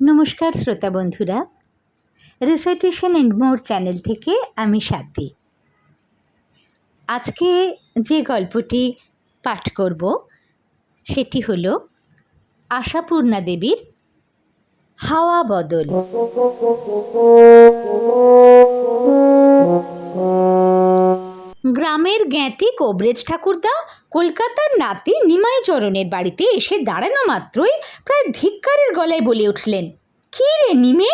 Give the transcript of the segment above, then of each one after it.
নমস্কার শ্রোতা বন্ধুরা। রিসাইটেশন অ্যান্ড মোর চ্যানেল থেকে আমি সাথী। আজকে যে গল্পটি পাঠ করব, সেটি হল আশাপূর্ণা দেবীর হাওয়া বদল। গ্রামের জ্ঞাতি কবরেজ ঠাকুরদা কলকাতার নাতি নিমাই চরণের বাড়িতে এসে দাঁড়ানো মাত্রই প্রায় ধিক্কারের গলায় বলে উঠলেন, কী রে নিমে?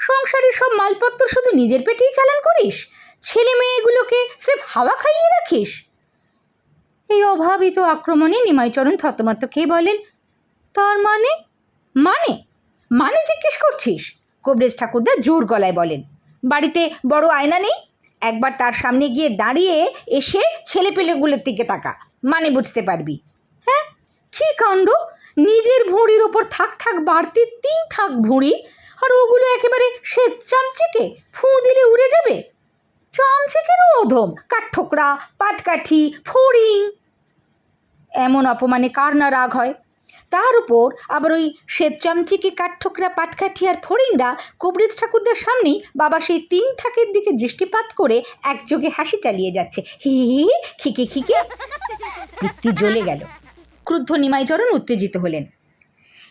সংসারের সব মালপত্র শুধু নিজের পেটেই চালান করিস? ছেলে মেয়েগুলোকে স্রেফ হাওয়া খাইয়ে রাখিস? এই অভাবিত আক্রমণে নিমাইচরণ থতমত খেয়ে বলেন তার মানে? মানে? মানে জিজ্ঞেস করছিস? কবরেজ ঠাকুরদা জোর গলায় বলেন, বাড়িতে বড় আয়না নেই? একবার তার সামনে গিয়ে দাঁড়িয়ে এসে ছেলেপেলেগুলোর দিকে তাকা। মানে বুঝতে পারবি। হ্যাঁ? কী কাণ্ড? নিজের ভুঁড়ির ওপর থাক থাক বাড়তি তিন থাক ভুঁড়ি, আর ওগুলো একেবারে শ্বেত চামচিকে ফু দিলে উড়ে যাবে? চামচিকেরও অধম? কাঠঠোকরা, পাটকাঠি, ফড়িং। এমন অপমানে কার না রাগ হয়? তার উপর আবার ওই শ্বেত চামচিকে কাঠঠোকরা পাটকাঠি আর ফড়িংরা কবরেজ ঠাকুরদের সামনেই বাবা সেই তিন থাকের দিকে দৃষ্টিপাত করে একযোগে হাসি চালিয়ে যাচ্ছে। হি হি হি, খিকে খিকে পিত্তি জ্বলে গেল। ক্রুদ্ধ নিমাইচরণ উত্তেজিত হলেন।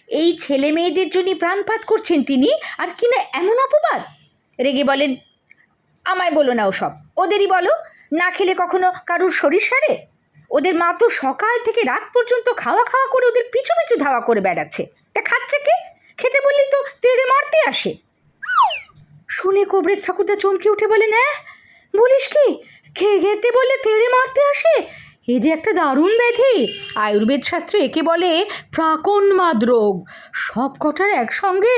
এই ছেলে মেয়েদের জন্য প্রাণপাত করছেন তিনি আর কিনা এমন অপবাদ? রেগে বলেন আমায় বলো না ওসব। ওদেরই বলো না খেলে কখনো কারুর শরীর সারে? ওদের মা তো সকাল থেকে রাত পর্যন্ত খাওয়া খাওয়া করে ওদের পিছু পিছু ধাওয়া করে বেড়াচ্ছে। তা খাচ্ছে কে? খেতে বললেই তো তেড়ে মারতে আসে। শুনে কবরেজ ঠাকুরদা চমকে উঠে বলেন হ্যাঁ বলিস কি? খেয়ে খেতে বলে তেড়ে মারতে আসে? এই যে একটা দারুণ ব্যাধি। আয়ুর্বেদ শাস্ত্রে একে বলে প্রাকন্মাদ রোগ সব কটার একসঙ্গে?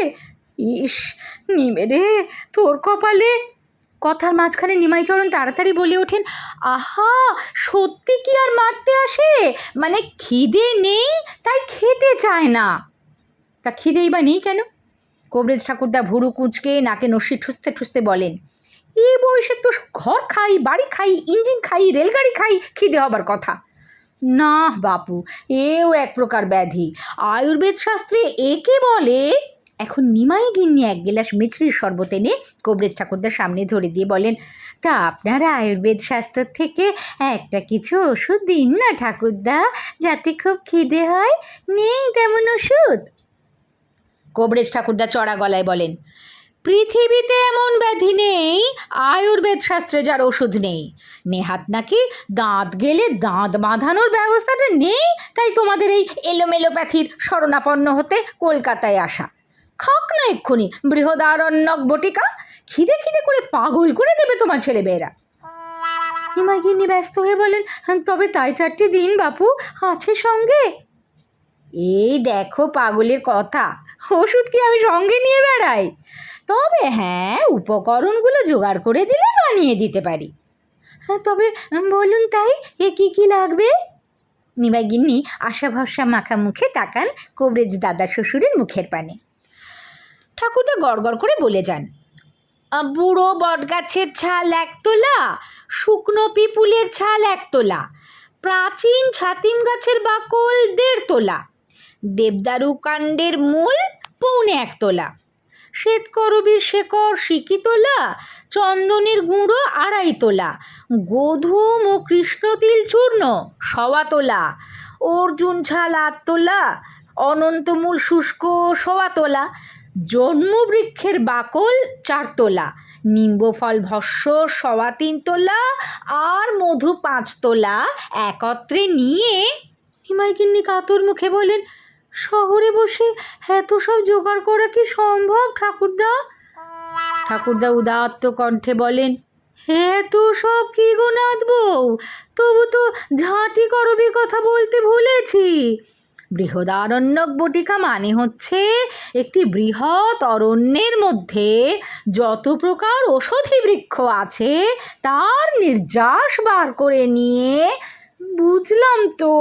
ইস নিমে রে, তোর কপালে কথার মাঝখানে নিমাইচরণ তাড়াতাড়ি বলে ওঠেন, আহা, সত্যি কি আর মারতে আসে? মানে খিদে নেই, তাই খেতে চায় না। তা খিদেই বা নেই কেন? কবরেজ ঠাকুরদা ভুরু কুচকে নাকে নস্যি ঠুসতে ঠুসতে বলেন এই বয়সে তো ঘর খাই, বাড়ি খাই, ইঞ্জিন খাই, রেলগাড়ি খাই, খিদে হবার কথা। না বাপু, এও এক প্রকার ব্যাধি। আয়ুর্বেদ শাস্ত্রে একে বলে এখন নিমাই গিন্নি এক গিলাস মিছরির শরবত এনে কবরেজ ঠাকুরদার সামনে ধরে দিয়ে বলেন, তা আপনারা আয়ুর্বেদ শাস্ত্র থেকে একটা কিছু ওষুধ দিন না ঠাকুরদা, যাতে খুব খিদে হয়। নেই তেমন ওষুধ? কবরেজ ঠাকুরদা চড়া গলায় বলেন, পৃথিবীতে এমন ব্যাধি নেই, আয়ুর্বেদ শাস্ত্রে যার ওষুধ নেই। নেহাত নাকি দাঁত গেলে দাঁত বাঁধানোর ব্যবস্থাটা নেই, তাই তোমাদের এই এলোমেলোপ্যাথির শরণাপন্ন হতে কলকাতায় আসা। খাক না এক্ষুনি। বৃহদারণ্যক বটিকা খিদে খিদে করে পাগল করে দেবে তোমার ছেলেমেয়েরা। হিমাগিনী ব্যস্ত হয়ে বলেন তবে তাই চারটি দিন, বাপু। আছে সঙ্গে? এই দেখো পাগলের কথা। ওষুধ কি আমি সঙ্গে নিয়ে বেড়াই? তবে হ্যাঁ উপকরণগুলো জোগাড় করে দিলে বানিয়ে দিতে পারি। হ্যাঁ তবে বলুন তাই, এ কি কি লাগবে? নিবাগিন্নি আশা ভরসা মাখা মুখে তাকান কবরেজ দাদা শ্বশুরের মুখের পানে। ঠাকুরদা গড়গড় করে বলে যান বুড়ো বটগাছের ছাল এক তোলা, শুকনো পিপুলের ছাল এক তোলা, প্রাচীন ছাতিম গাছের বাকল দেড় তোলা, দেবদারু কাণ্ডের মূল পৌনে এক তোলা, শ্বেতকরবীর শেকড় সিকি তোলা, চন্দনের গুঁড়ো আড়াই তোলা, গোধূম ও কৃষ্ণতিল চূর্ণ সওয়া তোলা, অর্জুন ছাল আট তোলা, অনন্তমূল শুষ্ক সওয়া তোলা জন্মবৃক্ষের বাকল চার তোলা নিম্বফল ভস্য সওয়া তিন তোলা আর মধু পাঁচ তোলা একত্রে নিয়ে হিমাইকিন্নি কাতর মুখে বলেন শহরে বসে এত সব জোগাড় করা কি সম্ভব, ঠাকুরদা? ঠাকুরদা উদাত্ত কণ্ঠে বলেন হ্যাঁ তো সব কি গো নাথ বউ? তবু তো ঝাঁটি করবির কথা বলতে ভুলেছি। বৃহদারণ্যক বটিকা মানে হচ্ছে একটি বৃহৎ অরণ্যের মধ্যে যত প্রকার ঔষধি বৃক্ষ আছে তার নির্যাস বার করে নিয়ে বুঝলাম তো।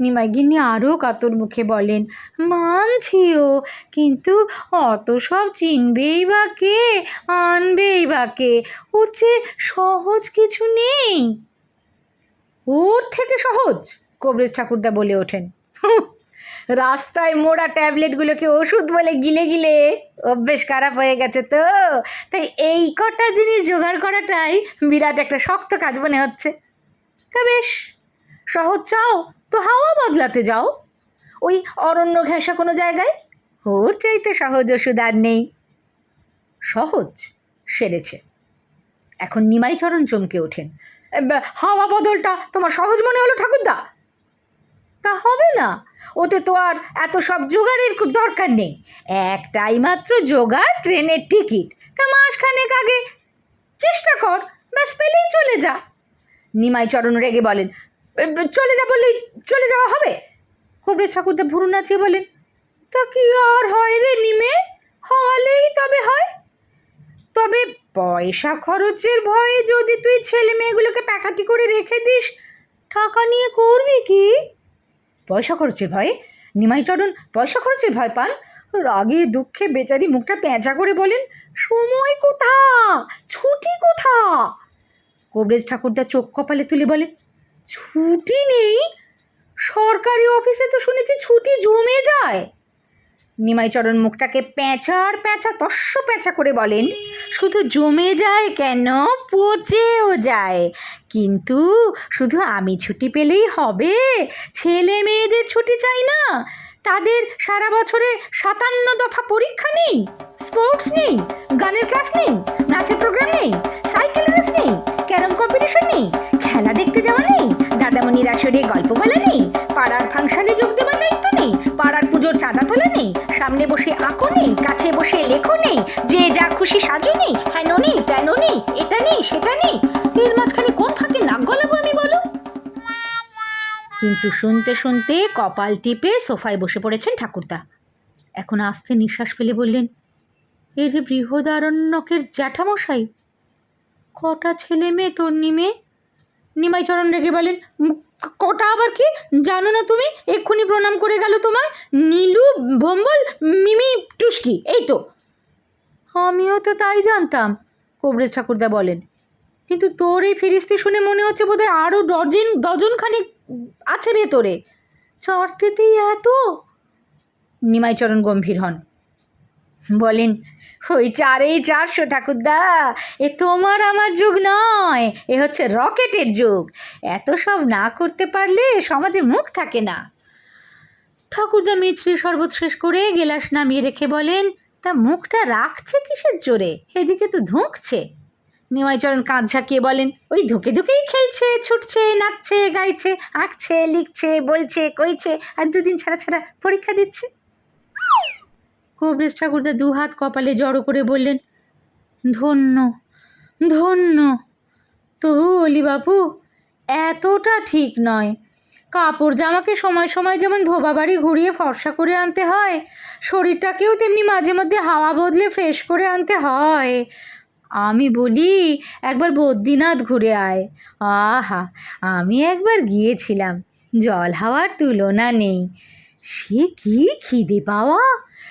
নিমাইগিন্নি আরও কাতর মুখে বলেন মানছিও কিন্তু অত সব চিনবেই বা কে আনবেই বা কে? ওর চেয়ে সহজ কিছু নেই? ওর থেকে সহজ? কবরেজ ঠাকুরদা বলে ওঠেন। "হুঁ, রাস্তায় মোড়া ট্যাবলেটগুলোকে ওষুধ বলে গিলে গিলে অভ্যেস খারাপ হয়ে গেছে তো। তাই এই কটা জিনিস জোগাড় করাটাই বিরাট একটা শক্ত কাজ মনে হচ্ছে। তা বেশ, সহজ চাও, তো হাওয়া বদলাতে যাও। ওই অরণ্য ঘেঁষা কোনো জায়গায়? ওর চাইতে সহজ ওষুধ আর নেই। সহজ, সেরেছে। এখন নিমাইচরণ চমকে ওঠেন। হাওয়া বদলটা তোমার সহজ মনে হলো ঠাকুরদা? তা হবে না। ওতে তো আর এত সব জোগাড়ের দরকার নেই। একটাই মাত্র জোগাড়, ট্রেনের টিকিট। তা মাসখানেক আগে। চেষ্টা কর, ব্যাস পেলেই চলে যা। নিমাইচরণ রেগে বলেন চলে যা বললেই চলে যাওয়া হবে? কবরেশ ঠাকুরদা ভুরু নাচিয়ে বলেন, তা কি আর হয় রে নিমে? হওয়ালেই তবে হয়। তবে পয়সা খরচের ভয়ে যদি তুই ছেলে মেয়েগুলোকে প্যাকাটি করে রেখে দিস, টাকা নিয়ে করবি কি? পয়সা খরচের ভয়ে। নিমাইচরণ পয়সা খরচের ভয় পান? রাগে দুঃখে বেচারি মুখটা পেঁচা করে বলেন, সময় কোথা ছুটি কোথা কবরেজ ঠাকুরদা চোখ কপালে তুলে বলেন, ছুটি নেই? সরকারি অফিসে তো শুনেছি ছুটি জমে যায়। নিমাইচরণ মুখটাকে প্যাঁচার প্যাঁচা তস্য প্যাঁচা করে বলেন, শুধু জমে যায় কেন? পচেও যায়। কিন্তু শুধু আমি ছুটি পেলেই হবে। ছেলে মেয়েদের ছুটি চাই না। তাদের সারা বছরে সাতান্ন দফা পরীক্ষা নেই স্পোর্টস নেই, গানের ক্লাস নেই নাচের প্রোগ্রাম নেই সাইকেল রেস নেই ক্যারম কম্পিটিশন নেই, খেলা দেখতে যাওয়া নেই, দাদামণির আসরে গল্প বলা নেই, পাড়ার ফাংশনে যোগ দেওয়ার দায়িত্ব নেই, পাড়ার পুজোর চাঁদা তোলা নেই, সামনে বসে আঁকো নেই, কাছে বসে লেখো নেই, যে যা খুশি সাজো নেই, হেন নেই, তেন নেই, এটা নেই, সেটা নেই, এর মাঝখানে কোন ফাঁকে নাক গলাবো আমি বলো? কিন্তু শুনতে শুনতে কপাল টিপে সোফায় বসে পড়েছেন ঠাকুরদা। এখন আস্তে নিঃশ্বাস ফেলে বললেন, এই যে বৃহদারণ্যকের জ্যাঠামশাই, কটা ছেলে মেয়ে তোর নিমে নিমাইচরণ রেগে বলেন কটা আবার কি? জানো না তুমি? এক্ষুনি প্রণাম করে গেল তোমায় নীলু, ভম্বল, মিমি, টুস্কি, এই তো। আমিও তো তাই জানতাম, কবরেজ ঠাকুরদা বলেন, কিন্তু তোর এই ফিরিস্তি শুনে মনে হচ্ছে বোধহয় আরও ডজন ডজন খানিক আছে ভেতরে। চারটেতেই এত? নিমাইচরণ গম্ভীর হন। বলেন, ওই চারেই চারশো, ঠাকুরদা। এ তোমার আমার যুগ নয়, এ হচ্ছে রকেটের যুগ। এত সব না করতে পারলে সমাজে মুখ থাকে না। ঠাকুরদা মিছরি শরবত শেষ করে গেলাস নামিয়ে রেখে বলেন, তা মুখটা রাখছে কিসের জোরে? এদিকে তো ধুঁকছে। নিমাইচরণ কাঁধ ঝাঁকিয়ে বলেন, ওই ধুকে ধুকেই খেলছে, ছুটছে, নাচছে, গাইছে, আঁকছে, লিখছে, বলছে, কইছে, আর দুদিন ছাড়া ছাড়া পরীক্ষা দিচ্ছে? কবরেজ ঠাকুরদা দু হাত কপালে জড়ো করে বললেন, ধন্য ধন্য তবু বলি বাপু এতটা ঠিক নয়। কাপড় জামাকে সময় সময় যেমন ধোবা বাড়ি ঘুরিয়ে ফর্সা করে আনতে হয়, শরীরটাকেও তেমনি মাঝে মধ্যে হাওয়া বদলে ফ্রেশ করে আনতে হয়। আমি বলি, একবার বদ্রীনাথ ঘুরে আয়। আহা, আমি একবার গিয়েছিলাম, জল হাওয়ার তুলনা নেই। সে কি খিদে পাওয়া?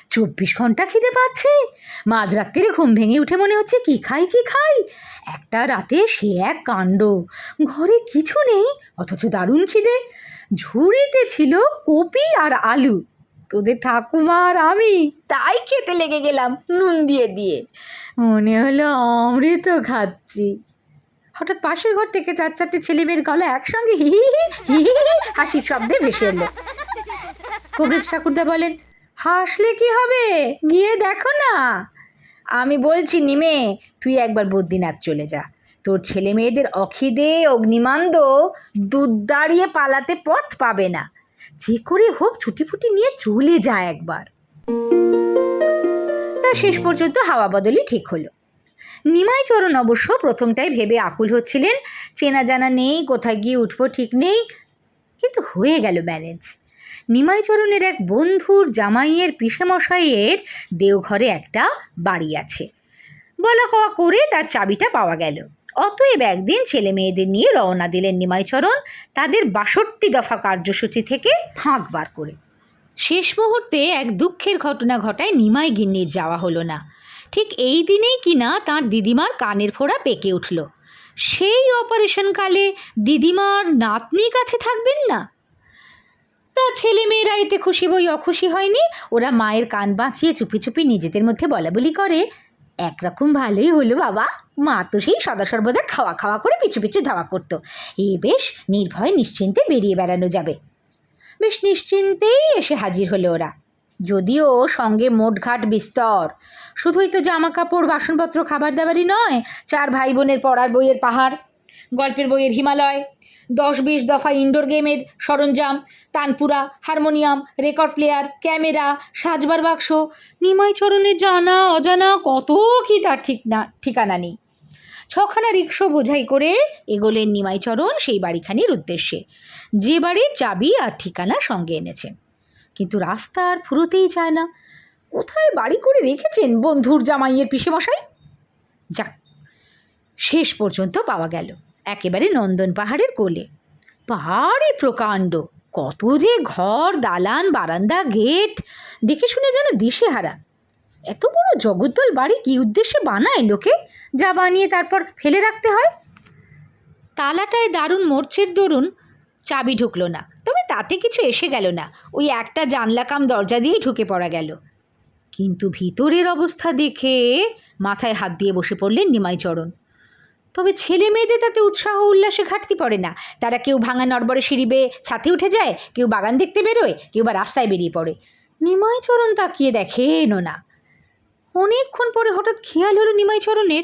চব্বিশ ঘণ্টা খিদে পাচ্ছে? মাঝরাত্রিরে ঘুম ভেঙে উঠে মনে হচ্ছে কি খাই কি খাই? একটা রাতে সে এক কাণ্ড। ঘরে কিছু নেই, অথচ দারুণ খিদে। ঝুড়িতে ছিল কপি আর আলু। তোদের ঠাকুমা আর আমি। তাই খেতে লেগে গেলাম নুন দিয়ে দিয়ে। মনে হলো অমৃত খাচ্ছি। হঠাৎ পাশের ঘর থেকে চার চারটে ছেলে মেয়ের গলা একসঙ্গে হি হি হি হি হি হি হাসির শব্দে ভেসে এলো। কবিরাজ ঠাকুরদা বলেন হাসলে কি হবে? গিয়ে দেখো না। আমি বলছি নিমে তুই একবার বদ্রীনাথ চলে যা। তোর ছেলে মেয়েদের অখিদে অগ্নিমান্দ দুধ দাঁড়িয়ে পালাতে পথ পাবে না। যে করে হোক ছুটি ফুটি নিয়ে চলে যায় একবার। তা শেষ পর্যন্ত হাওয়া বদলই ঠিক হলো। নিমাইচরণ অবশ্য প্রথমটাই ভেবে আকুল হচ্ছিলেন, চেনা জানা নেই, কোথায় গিয়ে উঠবো ঠিক নেই, কিন্তু হয়ে গেল ম্যানেজ নিমাইচরণের এক বন্ধুর জামাইয়ের পিসেমশাইয়ের দেওঘরে একটা বাড়ি আছে। বলা কওয়া করে তার চাবিটা পাওয়া গেল। অতএব একদিন ছেলে মেয়েদের নিয়ে রওনা দিলেন নিমাইচরণ। তাদের বাষট্টি দফা কার্যসূচি থেকে ফাঁক বার করে। শেষ মুহূর্তে এক দুঃখের ঘটনা ঘটায় নিমাই গিন্নির যাওয়া হলো না। ঠিক এই দিনেই কিনা তার দিদিমার কানের ফোড়া পেকে উঠল। সেই অপারেশনকালে দিদিমার নাতনি কাছে থাকবেন না? তা ছেলে মেয়েরা এতে খুশি বই অখুশি হয়নি। ওরা মায়ের কান বাঁচিয়ে চুপি চুপি নিজেদের মধ্যে বলা বলি করে। একরকম ভালোই হলো বাবা। মা তো সেই সদা সর্বদা খাওয়া খাওয়া করে পিছু পিছু ধাওয়া করতো। এ বেশ নির্ভয়ে নিশ্চিন্তে বেরিয়ে বেড়ানো যাবে। বেশ নিশ্চিন্তেই এসে হাজির হলো ওরা। যদিও সঙ্গে মোটঘাট বিস্তর। শুধুই তো জামা কাপড় বাসনপত্র খাবার দাবারই নয়, চার ভাই বোনের পড়ার বইয়ের পাহাড়, গল্পের বইয়ের হিমালয় দশ বিশ দফা ইনডোর গেমের সরঞ্জাম, tanpura, harmonium record player camera সাজবার বাক্স নিমাইচরণের জানা, অজানা, কত কি তার ঠিক না, ঠিকানা নেই। ছখানা রিক্সো বোঝাই করে এগোলেন নিমাইচরণ সেই বাড়িখানির উদ্দেশ্যে। যে বাড়ির চাবি আর ঠিকানা সঙ্গে এনেছেন কিন্তু রাস্তা আর ফুরোতেই চায় না। কোথায় বাড়ি করে রেখেছেন বন্ধুর জামাইয়ের পিসে পিসেমশাই? যাক, শেষ পর্যন্ত পাওয়া গেল। একেবারে নন্দন পাহাড়ের কোলে। পাহাড়ই প্রকাণ্ড, কত যে ঘর, দালান, বারান্দা, গেট, দেখে শুনে যেন দিশেহারা। এত বড় জগদ্দল বাড়ি কী উদ্দেশ্যে বানায় লোকে? যা বানিয়ে তারপর ফেলে রাখতে হয়? তালাটায় দারুণ মোর্চের দরুন চাবি ঢুকলো না, তবে তাতে কিছু এসে গেল না। ওই একটা জানলা কাম দরজা দিয়েই ঢুকে পড়া গেল। কিন্তু ভিতরের অবস্থা দেখে মাথায় হাত দিয়ে বসে পড়লেন নিমাইচরণ তবে ছেলে মেয়েদের তাতে উৎসাহ উল্লাসে ঘাটতি পড়ে না। তারা কেউ ভাঙা নড়বড়ে সিঁড়ি বেয়ে ছাতে উঠে যায়, কেউ বাগান দেখতে বেরোয়, কেউ বা রাস্তায় বেরিয়ে পড়ে। নিমাইচরণ তাকিয়ে দেখে এনো না অনেকক্ষণ পরে হঠাৎ খেয়াল হলো নিমাইচরণের।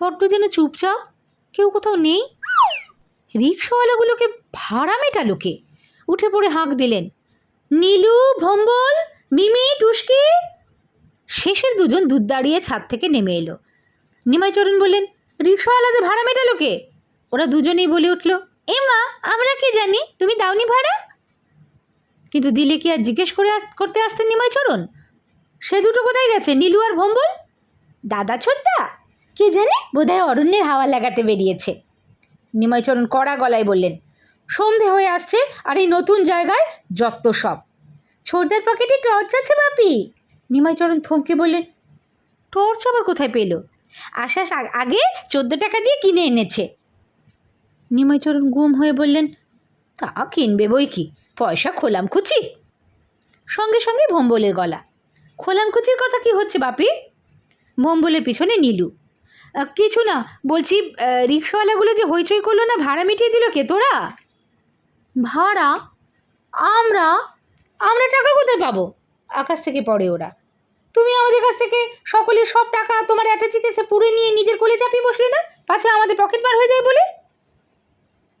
বড্ড যেন চুপচাপ, কেউ কোথাও নেই। রিক্সাওয়ালাগুলোকে ভাড়া মেটালো কে? উঠে পড়ে হাঁক দিলেন। নীলু, ভম্বল, মিমি টুস্কি শেষের দুজন দুধ দাঁড়িয়ে ছাদ থেকে নেমে এলো। নিমাইচরণ বললেন রিক্সাওয়ালাদের ভাড়া মেটালো কে? ওরা দুজনেই বলে উঠল, এ মা, আমরা কি জানি? তুমি দাওনি ভাড়া? কিন্তু দিলে কি আর জিজ্ঞেস করে করতে আসতেন নিমাইচরণ সে দুটো কোথায় গেছে, নীলু আর ভম্বল? দাদা ছোট্টা কে জানে? বোধহয় অরণ্যের হাওয়া লাগাতে বেরিয়েছে। নিমাইচরণ কড়া গলায় বললেন, সন্ধে হয়ে আসছে আর এই নতুন জায়গায় যত্ত সব। ছোটদার পকেটে টর্চ আছে বাপি? নিমাইচরণ থমকে বললেন, টর্চ আবার কোথায় পেল? আসার আগ- চোদ্দ টাকা দিয়ে কিনে এনেছে। নিমাইচরণ গুম হয়ে বললেন, তা কিনবে বই কি? পয়সা খোলাম খুচি সঙ্গে সঙ্গে ভম্বলের গলা খোলাম কুচির কথা কি হচ্ছে বাপি? ভম্বলের পিছনে নীলু কিছু না, বলছি রিক্সাওয়ালাগুলো যে হইচই করল না, ভাড়া মিটিয়ে দিল কে, তোরা? ভাড়া? আমরা? আমরা টাকা কোথায় পাবো? আকাশ থেকে পড়ে ওরা। তুমি আমাদের কাছ থেকে সকলের সব টাকা তোমার অ্যাটাচিতে সে পুরে নিয়ে নিজের কোলে চাপিয়ে বসলে না? পাছে আমাদের পকেট মার হয়ে যায় বলে?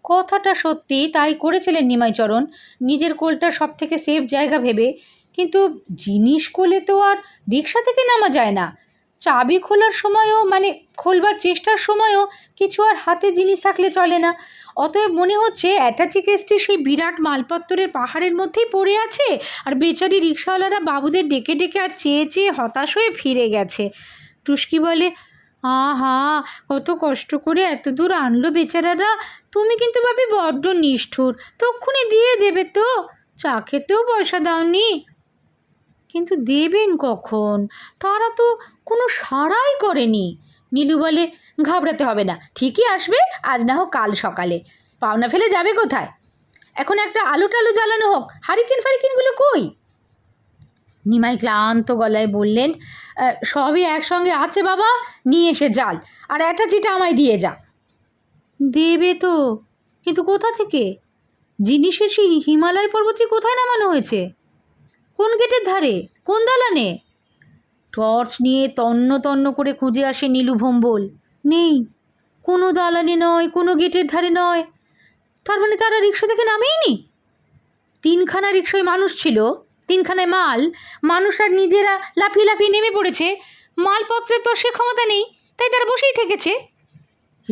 কথাটা সত্যি, তাই করেছিলেন নিমাইচরণ নিজের কোলটা সব থেকে সেফ জায়গা ভেবে। কিন্তু জিনিস কোলে তো আর রিক্সা থেকে নামা যায় না। চাবি খোলার সময়ও মানে খোলবার চেষ্টার সময়ও কিছু আর হাতে জিনিস থাকলে চলে না। অতএব মনে হচ্ছে অ্যাটাচি কেসটি সেই বিরাট মালপত্তরের পাহাড়ের মধ্যেই পড়ে আছে আর বেচারি রিক্সাওয়ালারা বাবুদের ডেকে ডেকে আর চেয়ে চেয়ে হতাশ হয়ে ফিরে গেছে। টুস্কি বলে, আহা, কত কষ্ট করে এত দূর আনলো বেচারারা। তুমি কিন্তু ভাবি বড্ড নিষ্ঠুর। তক্ষুনি দিয়ে দেবে তো। চা খেতেও পয়সা দাওনি। কিন্তু দেবেন কখন? তারা তো কোনো সাড়াই করেনি। নীলু বলে, ঘাবড়াতে হবে না, ঠিকই আসবে, আজ না হোক কাল সকালে। পাওনা ফেলে যাবে কোথায়? এখন একটা আলু টালু জ্বালানো হোক, হারিকেন ফারিকেনগুলো কই? নিমাই ক্লান্ত গলায় বললেন সবই একসঙ্গে আছে বাবা, নিয়ে এসে জাল, আর অ্যাটাচিটা আমায় দিয়ে যা। দেবে তো, কিন্তু কোথা থেকে? জিনিসের সেই হিমালয় পর্বতটি কোথায় নামানো হয়েছে? কোন গেটের ধারে? কোন দালানে? টর্চ নিয়ে তন্ন তন্ন করে খুঁজে আসে নীলু ভম্বল। নেই। কোনো দালানে নয়, কোনো গেটের ধারে নয়। তার মানে তারা রিক্সা থেকে নামেইনি? তিনখানা রিক্সায় মানুষ ছিল, তিনখানায় মাল। মানুষ আর নিজেরা লাফিয়ে লাফিয়ে নেমে পড়েছে। মালপত্রের তো সে ক্ষমতা নেই, তাই তারা বসেই থেকেছে।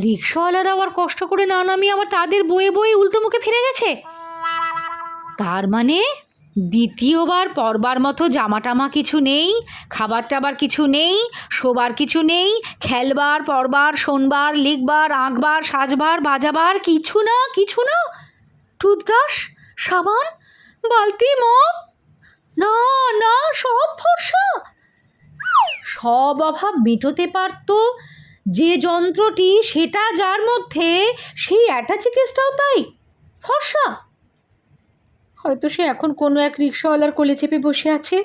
রিক্সাওয়ালারা আবার কষ্ট করে না নামিয়ে আবার তাদের বয়ে বয়ে উল্টো মুখে ফিরে গেছে? তার মানে দ্বিতীয়বার পরবার মতো জামা টামা কিছু নেই খাবার টাবার কিছু নেই, শোবার কিছু নেই, খেলবার, পরবার, শোনবার, লিখবার, আঁকবার, সাজবার, বাজাবার, কিছু না কিছু না। টুথব্রাশ, সাবান, বালতি, মগ, না না, সব ফর্সা। সব অভাব মেটোতে পারতো। যে যন্ত্রটি, সেটা যার মধ্যে, সেই অ্যাটাচি কেসটাও তাই, ফর্সা। হয়তো সে এখন কোনো এক রিক্সাওয়ালার কোলে চেপে বসে আছে।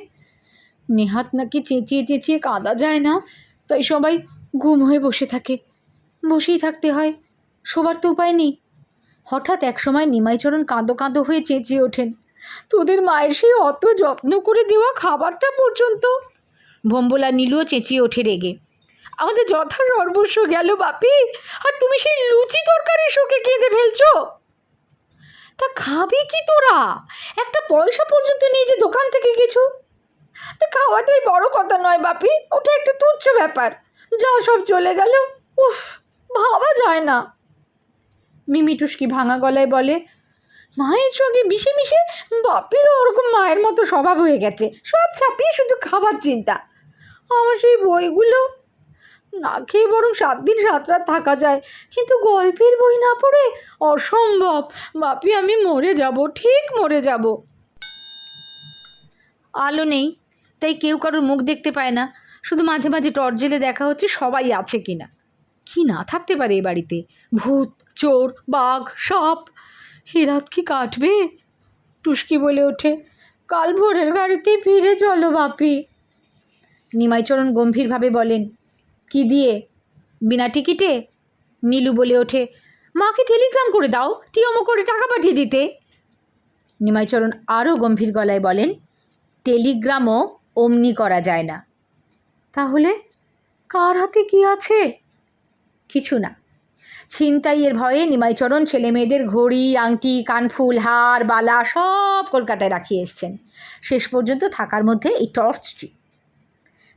নেহাত নাকি চেঁচিয়ে চেঁচিয়ে কাঁদা যায় না? তাই সবাই ঘুম হয়ে বসে থাকে। বসেই থাকতে হয়। শোবার তো উপায় নেই। হঠাৎ একসময় নিমাইচরণ কাঁদো কাঁদো হয়ে চেঁচিয়ে ওঠেন। তোদের মায়ের সেই অত যত্ন করে দেওয়া খাবারটা পর্যন্ত? ভম্বলা নীলুও চেঁচিয়ে ওঠে রেগে। আমাদের যথা সর্বস্ব গেল বাপি। আর তুমি সেই লুচি তরকারি শোকে কেঁদে ফেলছো? তা খাবি কি তোরা? একটা পয়সা পর্যন্ত নেই যে দোকান থেকে কিছু তা খাওয়াটাই বড় কথা নয় বাপি, ওটা একটা তুচ্ছ ব্যাপার। যা সব চলে গেল, উফ, ভাবা যায় না। মিমি ভাঙা গলায় বলে, মায়ের সঙ্গে মিশে মিশে বাপেরও ওরকম মায়ের মতো স্বভাব হয়ে গেছে। সব ছাপিয়ে শুধু খাবার চিন্তা। আমার সেই বইগুলো না খেয়ে বরং সাত দিন সাত রাত থাকা যায়। কিন্তু গল্পের বই না পড়ে অসম্ভব। বাপি, আমি মরে যাব, ঠিক মরে যাব। আলো নেই, তাই কেউ কারোর মুখ দেখতে পায় না। শুধু মাঝে মাঝে টর্চ জেলে দেখা হচ্ছে সবাই আছে কিনা কি না থাকতে পারে এ বাড়িতে? ভূত, চোর, বাঘ, সাপ। এ রাত কি কাটবে? টুসকি বলে ওঠে। কাল ভোরের গাড়িতে ফিরে চলো বাপি। নিমাইচরণ গম্ভীরভাবে বলেন কি দিয়ে? বিনা টিকিটে? নীলু বলে ওঠে, মাকে টেলিগ্রাম করে দাও টিওমো করে টাকা পাঠিয়ে দিতে। নিমাইচরণ আরও গম্ভীর গলায় বলেন, টেলিগ্রামও অমনি করা যায় না। তাহলে কার হাতে কি আছে? কিছু না। ছিনতাইয়ের ভয়ে নিমাইচরণ ছেলে মেয়েদের ঘড়ি, আংটি, কানফুল, হার, বালা সব কলকাতায় রাখিয়ে এসছেন। শেষ পর্যন্ত থাকার মধ্যে এই টর্চটি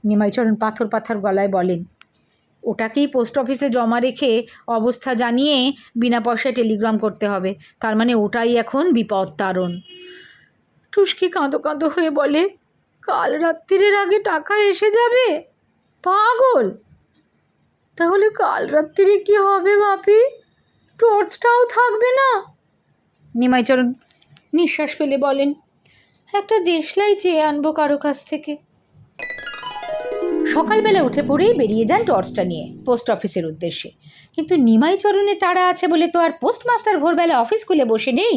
নিমাইচরণ পাথর পাথর গলায় বলেন ওটাকেই পোস্ট অফিসে জমা রেখে অবস্থা জানিয়ে বিনা পয়সায় টেলিগ্রাম করতে হবে। তার মানে ওটাই এখন বিপদ তারণ। টুসকি কাঁদো কাঁদো হয়ে বলে, কাল রাত্রির আগে টাকা এসে যাবে? পাগল! তাহলে কাল রাত্রিরে কি হবে বাপি? টর্চটাও থাকবে না? নিমাইচরণ নিঃশ্বাস ফেলে বলেন, একটা দেশলাই চেয়ে আনব কারও কাছ থেকে। সকালবেলা উঠে পড়েই বেরিয়ে যান টর্চটা নিয়ে, পোস্ট অফিসের উদ্দেশ্যে। কিন্তু নিমাইচরণে তারা আছে বলে তো আর পোস্টমাস্টার ভোরবেলা অফিস খুলে বসে নেই।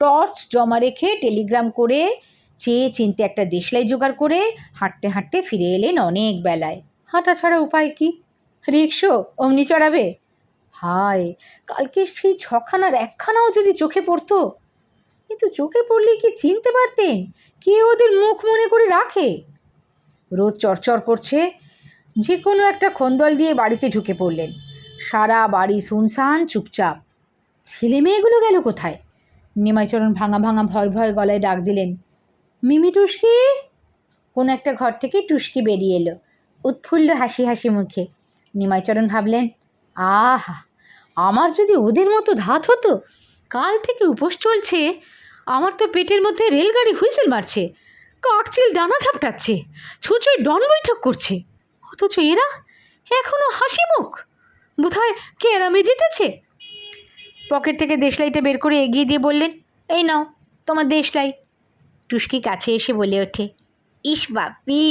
টর্চ জমা রেখে টেলিগ্রাম করে, চেয়ে চিনতে একটা দেশলাই জোগাড় করে হাঁটতে হাঁটতে ফিরে এলেন অনেক বেলায়। হাঁটা ছাড়া উপায় কি? রিক্সো অমনি চড়াবে? হায়, কালকে সেই ছখানার একখানাও যদি চোখে পড়তো? কিন্তু চোখে পড়লে কি চিনতে পারতেন? কে ওদের মুখ মনে করে রাখে? রোদ করছে। যে কোনো একটা খন্দল দিয়ে বাড়িতে ঢুকে পড়লেন। সারা বাড়ি শুনশান চুপচাপ। ছেলে মেয়েগুলো গেল কোথায়? নিমাইচরণ ভাঙা ভাঙা ভয় ভয় গলায় ডাক দিলেন, মিমি টুসকি? কোন একটা ঘর থেকে টুসকি বেরিয়ে এলো, উৎফুল্ল হাসি হাসি মুখে। নিমাইচরণ ভাবলেন, আহা, আমার যদি ওদের মতো ধাত হতো, কাল থেকে উপোস চলছে, আমার তো পেটের মধ্যে রেলগাড়ি হুইসেল মারছে কাকচিল ডানা ঝাপটাচ্ছে, ছুঁচোয় ডন বৈঠক করছে। অথচ এরা এখনও হাসি মুখ। বোধহয় কেরামে জিতেছে? পকেট থেকে দেশলাইটা বের করে এগিয়ে দিয়ে বললেন, এই নাও, তোমার দেশলাই। টুস্কি কাছে এসে বলে ওঠে, ইস বাপি,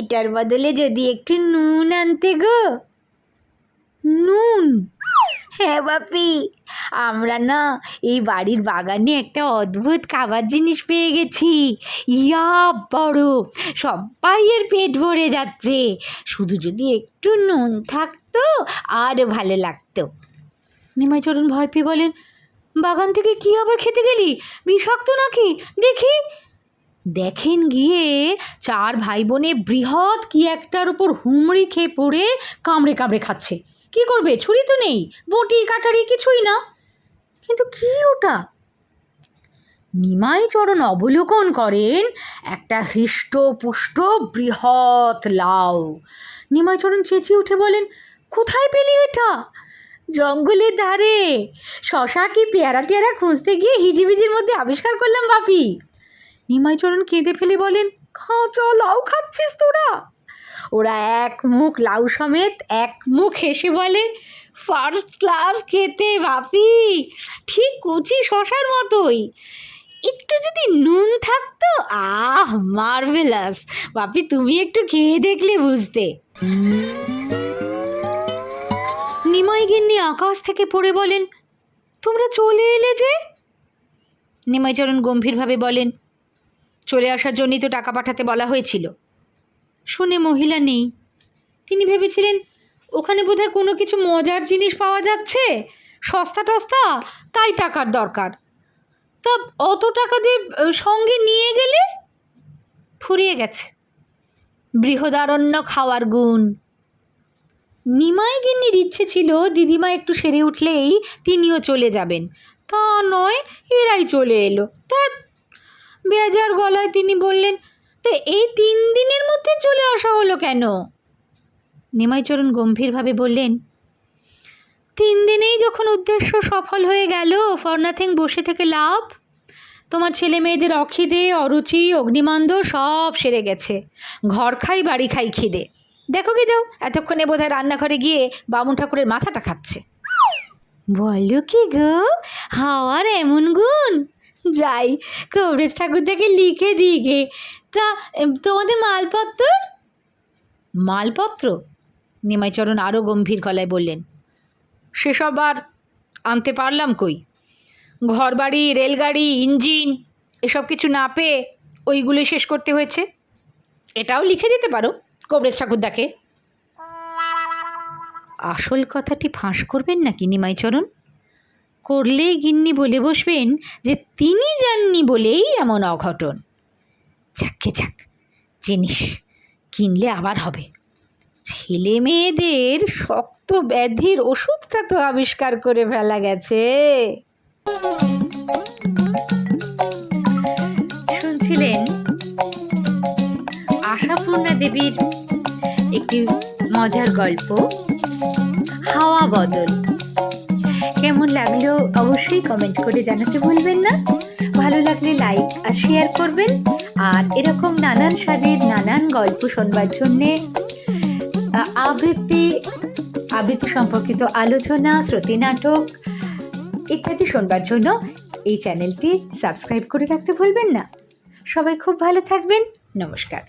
এটার বদলে যদি একটু নুন আনতে গো। নুন? হ্যাঁ বাপি, আমরা না এই বাড়ির বাগানে একটা অদ্ভুত খাবার জিনিস পেয়ে গেছি। ইয়া বড় সবাই এর পেট ভরে যাচ্ছে। শুধু যদি একটু নুন থাকতো আরও ভালো লাগতো। নিমাইচরণ ভয় পেয়ে বলেন, বাগান থেকে কি আবার খেতে গেলি? বিষাক্ত নাকি? দেখি। দেখেন গিয়ে চার ভাই বোনে বৃহৎ কি একটার উপর হুমড়ি খেয়ে পড়ে কামড়ে কামড়ে খাচ্ছে। কি করবে? ছুরি তো নেই। বটি, কাটারি কিছুই না। কিন্তু কি ওটা? নিমাই চরণ অবলোকন করেন একটা হৃষ্টপুষ্ট বৃহৎ লাউ। নিমাইচরণ চেঁচিয়ে উঠে বলেন, কোথায় পেলি এটা? জঙ্গলের ধারে। শশা কি পেয়ারা টেয়ারা খুঁজতে গিয়ে হিজিবিজির মধ্যে আবিষ্কার করলাম বাপি? নিমাইচরণ কেঁদে ফেলে বলেন খাঁচা লাউ খাচ্ছিস তোরা? ওরা এক মুখ লাউ সমেত, এক মুখ হেসে বলে ফার্স্ট ক্লাস খেতে বাপি ঠিক কুচি শশার মতোই। একটু যদি নুন থাকতো, আহ মার্ভেলাস বাপি তুমি একটু খেয়ে দেখলে বুঝতে। নিমাই গিন্নি আকাশ থেকে পড়ে বলেন, তোমরা চলে এলে যে? নিমাইচরণ গম্ভীরভাবে বলেন, চলে আসার জন্যই তো টাকা পাঠাতে বলা হয়েছিল। শুনে মহিলা নেই। তিনি ভেবেছিলেন, ওখানে বোধহয় কোনো কিছু মজার জিনিস পাওয়া যাচ্ছে? সস্তা টস্তা? তাই টাকার দরকার। তা অত টাকা দিয়ে সঙ্গে নিয়ে গেলে? ফুরিয়ে গেছে। বৃহদারণ্য খাওয়ার গুণ। নিমাই গিন্নির ইচ্ছে ছিল, দিদিমা একটু সেরে উঠলেই তিনিও চলে যাবেন। তা নয়, এরাই চলে এলো। তা বেজার গলায় তিনি বললেন তা এই তিন দিনের মধ্যে চলে আসা হলো কেন? নিমাইচরণ গম্ভীরভাবে বললেন, তিন দিনেই যখন উদ্দেশ্য সফল হয়ে গেল ফর নাথিং বসে থেকে লাভ? তোমার ছেলে মেয়েদের অখিদে, অরুচি, অগ্নিমন্দ সব সেরে গেছে। ঘর খাই, বাড়ি খাই খিদে। দেখো কি যাও এতক্ষণে বোধহয় রান্নাঘরে গিয়ে বামুন ঠাকুরের মাথাটা খাচ্ছে। বলো কি গো, হাওয়ার এমন গুণ? যাই। কবরেজ ঠাকুরদাকে লিখে দিই গে। তা তোমাদের মালপত্র? মালপত্র? নিমাইচরণ আরও গম্ভীর গলায় বললেন, সেসব আর আনতে পারলাম কই? ঘরবাড়ি, রেলগাড়ি, ইঞ্জিন, এসব কিছু না পেয়ে ওইগুলোই শেষ করতে হয়েছে। এটাও লিখে দিতে পারো কবরেজ ঠাকুরদাকে। আসল কথাটি ফাঁস করবেন নাকি নিমাইচরণ? করলেই গিন্নি বলে বসবেন যে তিনি যাননি বলেই এমন অঘটন। যাকে যাক জিনিস কিনলে আবার হবে। ছেলে মেয়েদের শক্ত ব্যাধির ওষুধটা তো আবিষ্কার করে ফেলা গেছে। শুনছিলেন? আশাপূর্ণা দেবীর একটি মজার গল্প, হাওয়া বদল। কেমন লাগল অবশ্যই কমেন্ট করে জানাতে ভুলবেন না। ভালো লাগলে লাইক আর শেয়ার করবেন। আর এরকম নানান স্বাদের নানান গল্প শোনবার জন্যে আবৃত্তি আবৃত্তি সম্পর্কিত আলোচনা, শ্রুতি নাটক ইত্যাদি শোনবার জন্য এই চ্যানেলটি সাবস্ক্রাইব করে রাখতে ভুলবেন না। সবাই খুব ভালো থাকবেন। নমস্কার।